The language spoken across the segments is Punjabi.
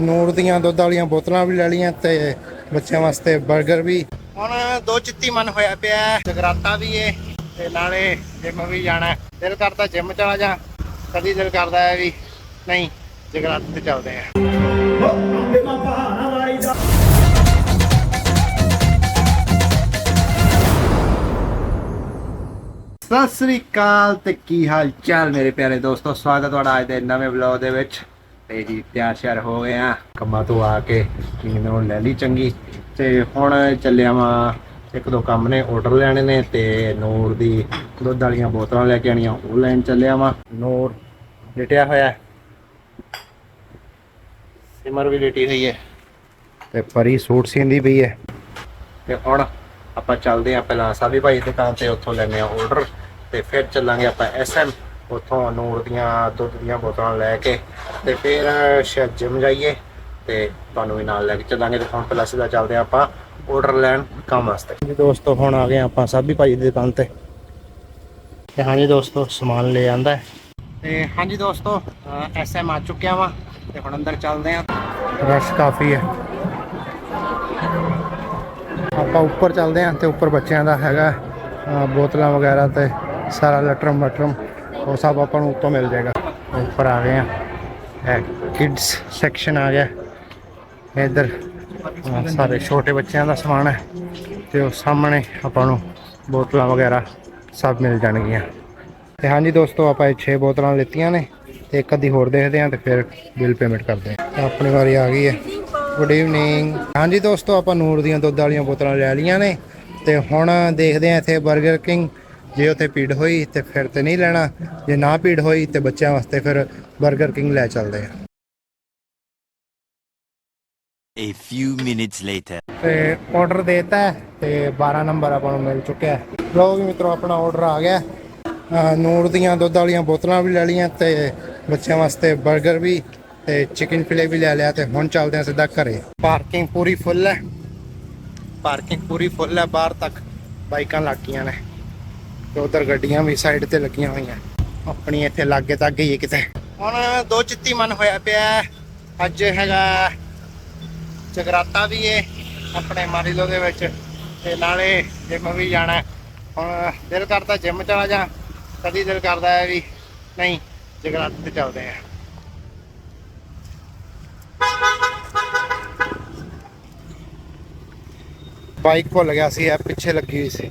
ਨੂਰ ਦੀਆਂ ਦੁੱਧ ਵਾਲੀਆਂ ਬੋਤਲਾਂ ਵੀ ਲੈ ਲਈਆਂ ਤੇ ਬੱਚਿਆਂ ਵਾਸਤੇ 버ਗਰ ਵੀ। ਹੁਣ ਦੋ ਚਿੱਤੀ ਮਨ ਹੋਇਆ ਪਿਆ ਜਗਰਾਤਾ ਵੀ ਏ, ਤੇ ਨਾਲੇ ਜਿਮ ਵੀ ਜਾਣਾ ਦਿਲ ਕਰਦਾ ਜਿਮ ਚਲਾ ਜਾ, ਕਦੀ ਦਿਲ ਕਰਦਾ ਹੈ ਵੀ ਨਹੀਂ, ਜਗਰਾਤੇ ਤੇ ਚੱਲਦੇ ਆ ਸਤਿ ਸ੍ਰੀ ਅਕਾਲ ਤੇ ਕੀ ਹਾਲ ਚਾਲ ਮੇਰੇ ਪਿਆਰੇ ਦੋਸਤੋ? ਸਵਾਗਤ ਤੁਹਾਡਾ ਅੱਜ ਦੇ ਨਵੇਂ ਵਲੌਗ ਦੇ ਵਿੱਚ। ਤੇ ਜੀ ਤਿਆਰ ਸ਼ਿਆਰ ਹੋ ਗਏ ਆ। ਕੰਮਾਂ ਤੋਂ ਆ ਕੇ ਨੀਂਦ ਲੈ ਲਈ ਚੰਗੀ। ਤੇ ਹੁਣ ਚੱਲਿਆ ਵਾਂ, ਇੱਕ ਦੋ ਕੰਮ ਨੇ ਆਰਡਰ ਲੈਣੇ ਨੇ ਤੇ ਨੂਰ ਦੀ ਦੁੱਧ ਵਾਲੀਆਂ ਬੋਤਲਾਂ ਲੈ ਕੇ ਆਣੀਆਂ ਉਹ ਲੈਣ ਚੱਲਿਆ ਵਾਂ। ਨੂਰ ਲਟਿਆ ਹੋਇਆ। ਸਿਮਰ ਵੀ ਲੇਟੀ ਹੋਈ ਹੈ। ਤੇ ਪਰੀ ਸੂਟ ਸੀਂਦੀ ਪਈ ਹੈ। ਤੇ ਹੁਣ ਆਪਾਂ ਚੱਲਦੇ ਹਾਂ ਪਹਿਲਾਂ ਸਾਬੀ ਭਾਈ ਦੀ ਦੁਕਾਨ ਤੇ, ਉੱਥੋਂ ਲੈਣੇ ਆ ਆਰਡਰ ਤੇ ਫਿਰ ਚੱਲਾਂਗੇ ਆਪਾਂ ਐਸਐਮ ਉੱਥੋਂ ਨੂਰ ਦੀਆਂ ਦੁੱਧ ਦੀਆਂ ਬੋਤਲਾਂ ਲੈ ਕੇ ਤੇ ਫਿਰ ਸ਼ਾਇਦ ਜਿਮ ਜਾਈਏ ਤੇ ਤੁਹਾਨੂੰ ਵੀ ਨਾਲ ਲੈ ਕੇ ਚੱਲਾਂਗੇ ਤੇ ਹੁਣ ਪਹਿਲਾਂ ਸਿੱਧਾ ਚੱਲਦੇ ਆਪਾਂ ਆਰਡਰ ਲੈਣ ਕੰਮ ਵਾਸਤੇ। ਜੀ ਦੋਸਤੋ ਹੁਣ ਆ ਗਏ ਆਪਾਂ ਸਾਬੀ ਭਾਈ ਦੀ ਦੁਕਾਨ ਤੇ। ਤੇ ਹਾਂਜੀ ਦੋਸਤੋ ਸਮਾਨ ਲੈ ਆਂਦਾ ਤੇ ਹਾਂਜੀ ਦੋਸਤੋ ਐਸਐਮ ਆ ਚੁੱਕਿਆ ਵਾਂ ਤੇ ਹੁਣ ਅੰਦਰ ਚੱਲਦੇ ਆਂ ਰਸ਼ ਕਾਫੀ ਹੈ। ਆਪਾਂ ਉੱਪਰ ਚੱਲਦੇ ਆਂ ਤੇ ਉੱਪਰ ਬੱਚਿਆਂ ਦਾ ਹੈਗਾ ਬੋਤਲਾਂ ਵਗੈਰਾ ਤੇ ਸਾਰਾ ਲਟਰਮ ਮਟਰਮ ਉਹ ਸਭ ਆਪਾਂ ਨੂੰ ਉੱਤੋਂ ਮਿਲ ਜਾਏਗਾ। ਉੱਪਰ ਆ ਗਏ ਆਂ। ਕਿਡਸ ਸੈਕਸ਼ਨ ਆ ਗਿਆ। ਇੱਧਰ ਸਾਰੇ ਛੋਟੇ ਬੱਚਿਆਂ ਦਾ ਸਮਾਨ ਹੈ। ਤੇ ਉਹ ਸਾਹਮਣੇ ਆਪਾਂ ਨੂੰ ਬੋਤਲਾਂ ਵਗੈਰਾ ਸਭ ਮਿਲ ਜਾਣਗੀਆਂ। ਤੇ ਹਾਂਜੀ ਦੋਸਤੋ, ਆਪਾਂ ਇਹ 6 ਬੋਤਲਾਂ ਲਿੱਤੀਆਂ ਨੇ। ਤੇ ਇੱਕ ਅੱਧੀ ਹੋਰ ਦੇਖਦੇ ਆਂ ਤੇ ਫਿਰ ਬਿੱਲ ਪੇਮੈਂਟ ਕਰਦੇ ਆਂ ਤਾਂ ਆਪਣੀ ਵਾਰੀ ਆ ਗਈ ਹੈ। ਗੁੱਡ ਈਵਨਿੰਗ ਹਾਂਜੀ ਦੋਸਤੋ, ਆਪਾਂ ਨੂਰ ਦੀਆਂ ਦੁੱਧ ਵਾਲੀਆਂ ਬੋਤਲਾਂ ਲੈ ਲਈਆਂ ਨੇ। ਤੇ ਹੁਣ ਦੇਖਦੇ ਆਂ ਇੱਥੇ 버ਗਰ ਕਿੰਗ ਜੇ ਉੱਥੇ ਭੀੜ ਹੋਈ ਤੇ ਫਿਰ ਤੇ ਨਹੀਂ ਲੈਣਾ ਜੇ ਨਾ ਭੀੜ ਹੋਈ ਤੇ ਬੱਚਿਆਂ ਵਾਸਤੇ ਫਿਰ 버ਗਰ ਕਿੰਗ ਲੈ ਚੱਲਦੇ ਆਂ। A few minutes later. ਤੇ ਆਰਡਰ ਦੇਤਾ ਤੇ 12 ਨੰਬਰ ਆਪਾਂ ਨੂੰ ਮਿਲ ਚੁੱਕਿਆ ਵੀ ਮਿੱਤਰੋ ਆਪਣਾ ਆਰਡਰ ਆ ਗਿਆ। ਨੂਰ ਦੀਆਂ ਦੁੱਧ ਵਾਲੀਆਂ ਬੋਤਲਾਂ ਵੀ ਲੈ ਲਈਆਂ ਤੇ ਬੱਚਿਆਂ ਵਾਸਤੇ 버ਗਰ ਵੀ ਤੇ ਚਿਕਨ ਫਿਲੇ ਵੀ ਲੈ ਲਿਆ ਤੇ ਹੁਣ ਚੱਲਦੇ ਹਾਂ ਸਿੱਧਾ ਘਰੇ। ਪਾਰਕਿੰਗ ਪੂਰੀ ਫੁੱਲ ਹੈ। ਪਾਰਕਿੰਗ ਪੂਰੀ ਫੁੱਲ ਹੈ ਬਾਹਰ ਤੱਕ ਬਾਈਕਾਂ ਲੱਗ ਗਈਆਂ ਨੇ। ਤੇ ਉਧਰ ਗੱਡੀਆਂ ਵੀ ਸਾਈਡ ਤੇ ਲੱਗੀਆਂ ਹੋਈਆਂ। ਆਪਣੀ ਇੱਥੇ ਲਾਗੇ ਤੱਕ ਗਈ ਕਿਤੇ। ਹੁਣ ਦੋ ਚਿੱਤੀ ਮਨ ਹੋਇਆ ਪਿਆ। ਅੱਜ ਹੈਗਾ ਜਗਰਾਤਾ ਵੀ ਏ, ਆਪਣੇ ਮਾਰੀਲੋ ਦੇ ਵਿੱਚ। ਤੇ ਨਾਲੇ ਜਿਮ ਵੀ ਜਾਣਾ। ਹੈ। ਹੁਣ ਦਿਲ ਕਰਦਾ ਜਿਮ ਚਲਾ ਜਾ ਕਦੀ ਦਿਲ ਕਰਦਾ ਹੈ ਵੀ ਨਹੀਂ, ਜਗਰਾਤੇ ਤੇ ਚੱਲਦੇ ਆ ਬਾਈਕ ਭੁੱਲ ਗਿਆ ਸੀ, ਇਹ ਪਿੱਛੇ ਲੱਗੀ ਹੋਈ ਸੀ।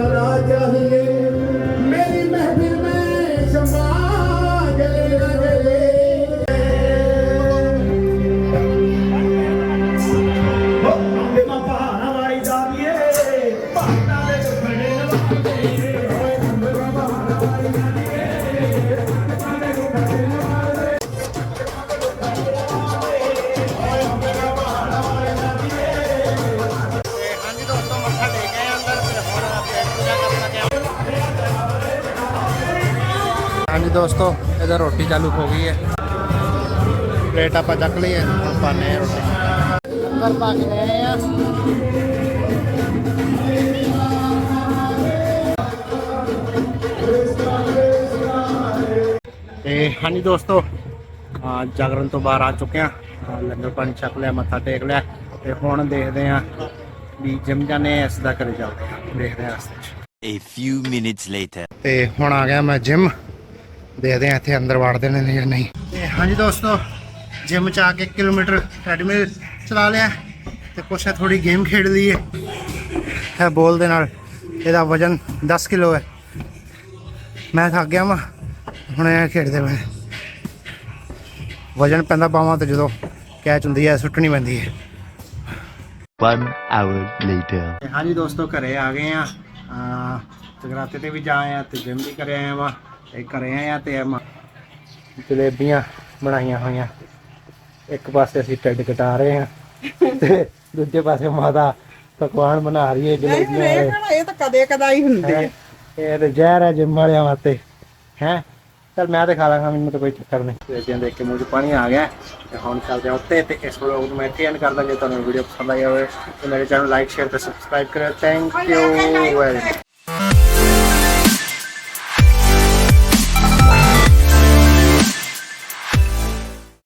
ਸਦਾ ਚਾਹੀਏ ਹਾਂਜੀ ਦੋਸਤੋ ਇਹਦਾ ਰੋਟੀ ਚਾਲੂ ਹੋ ਗਈ ਹੈ। ਪਲੇਟ ਆਪਾਂ ਚੱਕ ਲਈ ਹੈ ਹੁਣ ਪਾਣੇ ਰੋਟੀ। ਅੰਦਰ ਪਾ ਕੇ ਆਏ ਆ। ਤੇ ਹਾਂਜੀ ਦੋਸਤੋ ਆ ਜਾਗਰਣ ਤੋਂ ਬਾਹਰ ਆ ਚੁੱਕੇ ਆ। ਲੰਗਰ ਪਾਣੀ ਛਕ ਲਿਆ ਮੱਥਾ ਟੇਕ ਲਿਆ। ਤੇ ਹੁਣ ਦੇਖਦੇ ਆ ਵੀ ਜਿਮ ਜਾਣੇ ਇਸ ਦਾ ਕਰੇ ਆ। ਦੇਖਦੇ ਆ ਰਸਤੇ 'ਚ। A few minutes later. ਤੇ ਹੁਣ ਆ ਗਿਆ ਮੈਂ ਜਿਮ। ਦੇਖਦੇ ਆ ਇੱਥੇ ਅੰਦਰ ਵੜਦੇ ਨੇ ਜਾਂ ਨਹੀਂ। ਤੇ ਹਾਂਜੀ ਦੋਸਤੋ ਜਿਮ ਚ ਆ ਕੇ ਕਿਲੋਮੀਟਰ ਟ੍ਰੈਡਮਿਲ ਚਲਾ ਲਿਆ। ਤੇ ਕੁਛ ਥੋੜੀ ਗੇਮ ਖੇਡ ਲਈ ਹੈ ਹੈ ਬੋਲ ਦੇ ਨਾਲ। ਇਹਦਾ ਵਜਨ 10 ਕਿਲੋ ਹੈ। ਮੈਂ ਥੱਕ ਗਿਆ ਵਾਂ। ਹੁਣ ਇਹ ਖੇਡਦੇ ਮੈਂ ਵਜਨ ਪੈਂਦਾ ਪਾਵਾਂ ਤੇ ਜਦੋਂ ਕੈਚ ਹੁੰਦੀ ਹੈ ਸੁੱਟਣੀ ਪੈਂਦੀ ਹੈ। One hour later. ਹਾਂਜੀ ਦੋਸਤੋ ਘਰੇ ਆ ਗਏ ਆ। ਜਗਰਾਤੇ ਤੇ ਵੀ ਜਾ ਆਏ ਆ ਤੇ ਜਿਮ ਵੀ ਕਰੇ ਆਏ ਆ ਤੇ ਘਰੇ ਆਏ ਆ ਤੇ ਮੈਂ ਜਲੇਬੀਆਂ ਬਣਾਈਆਂ ਹੋਈਆਂ। ਇੱਕ ਪਾਸੇ ਅਸੀਂ ਢਿੱਡ ਕਟਾ ਰਹੇ ਹਾਂ ਤੇ ਦੂਜੇ ਪਾਸੇ ਮਾਤਾ ਪਕਵਾਨ ਬਣਾ ਰਹੀ ਹੈ ਜਲੇਬੀਆਂ ਇਹ ਇਹ ਤਾਂ ਕਦੇ ਕਦਾ ਹੀ। ਹੁੰਦੇ ਆ ਇਹ ਤੇ ਜ਼ਹਿਰ ਹੈ ਜਿੰਮ ਵਾਲਿਆਂ ਵਾਸਤੇ। ਹੈ? ਚਲ ਮੈਂ ਤੇ ਖਾ ਲਾਂਗਾ ਮੈਨੂੰ ਤਾਂ ਕੋਈ ਚੱਕਰ ਨਹੀਂ। ਤੇ ਜਿੰਦੇ ਦੇਖ ਕੇ ਮੂੰਹ 'ਚ ਪਾਣੀ ਆ ਗਿਆ ਤੇ ਹੁਣ ਚੱਲਦੇ ਹਾਂ ਉੱਤੇ ਤੇ ਇਸ ਵਲੋਗ ਨੂੰ ਮੈਂ ਇੱਥੇ ਐਂਡ ਕਰਦਾ। ਜੇ ਤੁਹਾਨੂੰ ਵੀਡੀਓ ਪਸੰਦ ਆਈ ਹੋਵੇ ਤੇ ਮੇਰੇ ਚੈਨਲ ਲਾਈਕ ਸ਼ੇਅਰ ਤੇ ਸਬਸਕ੍ਰਾਈਬ ਕਰਿਓ। Thank you very